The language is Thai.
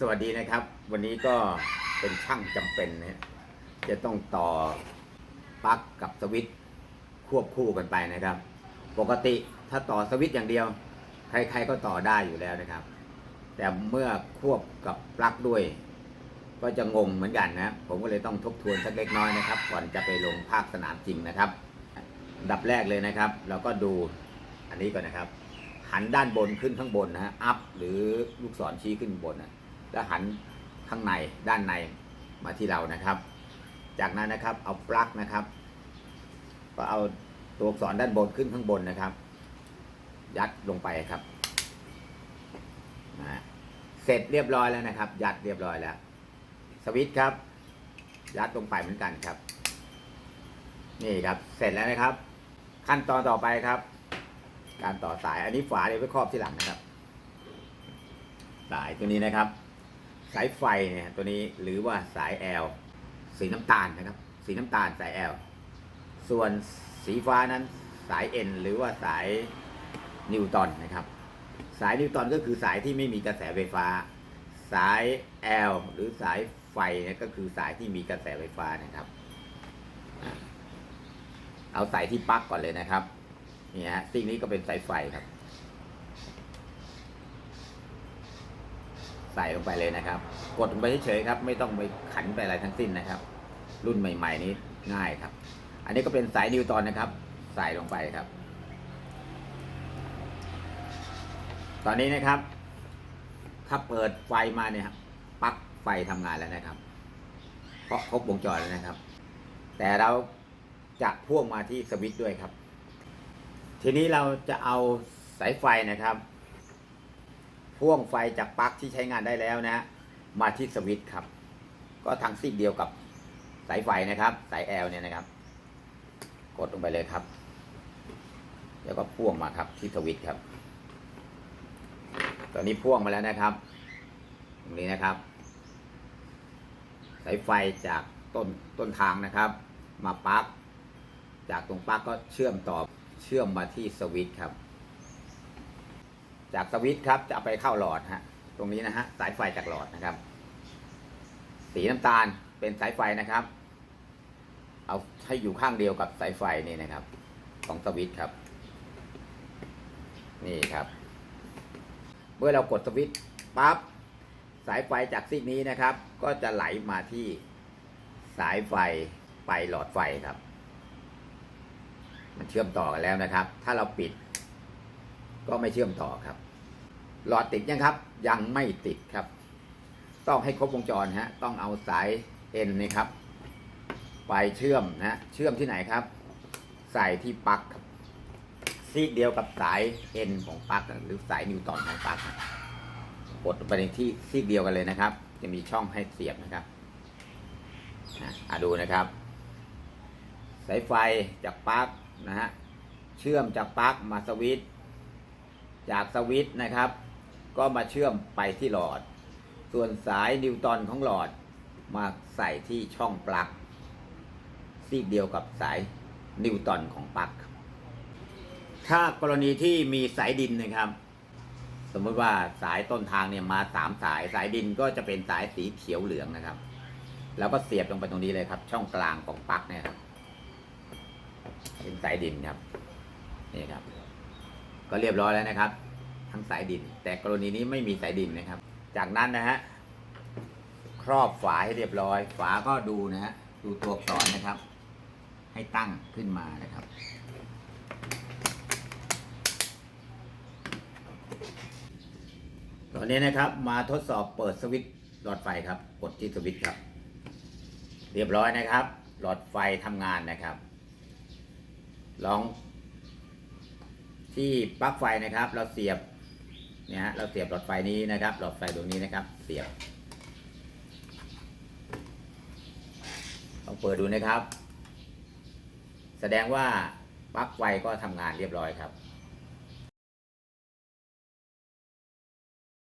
สวัสดีนะครับ วันนี้ก็เป็นช่างจำเป็นนะฮะจะต้องต่อปลั๊กกับสวิตช์ควบคู่กันไปนะครับ ปกติถ้าต่อสวิตช์อย่างเดียว ใครๆก็ต่อได้อยู่แล้วนะครับ แต่เมื่อควบกับปลั๊กด้วย ก็จะงงเหมือนกันนะ ผมก็เลยต้องทบทวนสักเล็กน้อยนะครับ ก่อนจะไปลงภาคสนามจริงนะครับดับแรกเลยนะครับ เราก็ดูอันนี้ก่อนนะครับ หันด้านบนขึ้นข้างบนนะฮะอัพหรือลูกศรชี้ขึ้นบนนะ แล้วหันข้างในด้านในมาที่เรานะครับ จากนั้นนะครับเอาปลั๊กนะครับ ก็เอาตัวอักษรด้านบนขึ้นข้างบนนะครับ ยัดลงไปครับนะเสร็จเรียบร้อยแล้วนะครับ ยัดเรียบร้อยแล้ว สวิตช์ครับ ยัดลงไปเหมือนกันครับ นี่ครับเสร็จแล้วนะครับ ขั้นตอนต่อไปครับ การต่อสายอันนี้ฝาเนี่ยวไว้ครอบที่หลังนะครับ สายตัวนี้นะครับ สายไฟเนี่ยตัวนี้หรือว่าสาย L สีน้ำตาลนะครับ สีน้ำตาลสาย L ส่วนสีฟ้านั้นสาย N หรือว่าสายนิวตันนะครับ สายนิวตันก็คือสายที่ไม่มีกระแสไฟฟ้า สาย L หรือสายไฟเนี่ยก็คือสายที่มีกระแสไฟฟ้านะครับ เอาสายที่ปลั๊กก่อนเลยนะครับนี่ฮะสิ่งนี้ก็เป็นสายไฟครับ ใส่ลงไปเลยนะครับ กดลงไปเฉยๆครับ ไม่ต้องไปขันไปอะไรทั้งสิ้นนะครับ รุ่นใหม่ ๆ นี้ง่ายครับ อันนี้ก็เป็นสายนิวตอนนะครับ ใส่ลงไปครับ ตอนนี้นะครับ ถ้าเปิดไฟมาเนี่ยครับปลั๊กไฟทำงานแล้วนะครับ เพราะครบวงจรแล้วนะครับ แต่เราจะพ่วงมาที่สวิตช์ด้วยครับ ทีนี้เราจะเอาสายไฟนะครับ พ่วงไฟจากปลั๊กที่ใช้งานได้แล้วนะ มาที่สวิตช์ครับ ก็ทางซีกเดียวกับสายไฟนะครับ สายแอลเนี่ยนะครับ กดลงไปเลยครับ แล้วก็พ่วงมาครับที่สวิตช์ครับ ตอนนี้พ่วงมาแล้วนะครับ ตรงนี้นะครับ สายไฟจากต้นต้นทางนะครับ มาปลั๊กจากตรงปลั๊กก็เชื่อมต่อเชื่อมมาที่สวิตช์ครับ จากสวิตช์ครับจะเอาไปเข้าหลอดฮะตรงนี้นะฮะสายไฟจากหลอดนะครับ สีน้ำตาลเป็นสายไฟนะครับ เอาให้อยู่ข้างเดียวกับสายไฟนี่นะครับ ของสวิตช์ครับ นี่ครับ เมื่อเรากดสวิตช์ปั๊บสายไฟจากซีกนี้นะครับ ก็จะไหลมาที่สายไฟไปหลอดไฟครับ มันเชื่อมต่อกันแล้วนะครับ ถ้าเราปิด ก็ไม่เชื่อมต่อครับ หลอดติดยังครับ ยังไม่ติดครับ ต้องให้ครบวงจรฮะต้องเอาสายเอ็นนี่ครับ ไปเชื่อมนะเชื่อมที่ไหนครับ ใส่ที่ปลั๊กครับซีกเดียวกับสายเอ็นของปลั๊กหรือสายนิวตอนของปลั๊กกดไปในที่ซีกเดียวกันเลยนะครับ จะมีช่องให้เสียบนะครับนะอะดูนะครับ สายไฟจากปลั๊กนะฮะเชื่อมจากปลั๊กมาสวิตช์ จากสวิตช์นะครับ ก็มาเชื่อมไปที่หลอด ส่วนสายนิวตอนของหลอดมาใส่ที่ช่องปลั๊กซีกเดียวกับสายนิวตอนของปลั๊กถ้ากรณีที่มีสายดินนะครับ สมมติว่าสายต้นทางเนี่ยมาสามสายสายดินก็จะเป็นสายสีเขียวเหลืองนะครับ แล้วก็เสียบลงไปตรงนี้เลยครับ ช่องกลางของปลั๊กเนี่ยครับเป็นสายดินครับนี่ครับ ก็เรียบร้อยแล้วนะครับ ทั้งสายดิน แต่กรณีนี้ไม่มีสายดินนะครับ จากนั้นนะฮะครอบฝาให้เรียบร้อย ฝาก็ดูนะฮะดูตัวอักษรนะครับ ให้ตั้งขึ้นมานะครับ ตอนนี้นะครับมาทดสอบเปิดสวิตช์หลอดไฟครับ กดที่สวิตช์ครับ เรียบร้อยนะครับ หลอดไฟทำงานนะครับ ลอง ที่ปลั๊กไฟนะครับ เราเสียบเนี่ยฮะเราเสียบหลอดไฟนี้นะครับ หลอดไฟดวงนี้นะครับ เสียบลองเปิดดูนะครับ แสดงว่าปลั๊กไฟก็ทำงานเรียบร้อยครับ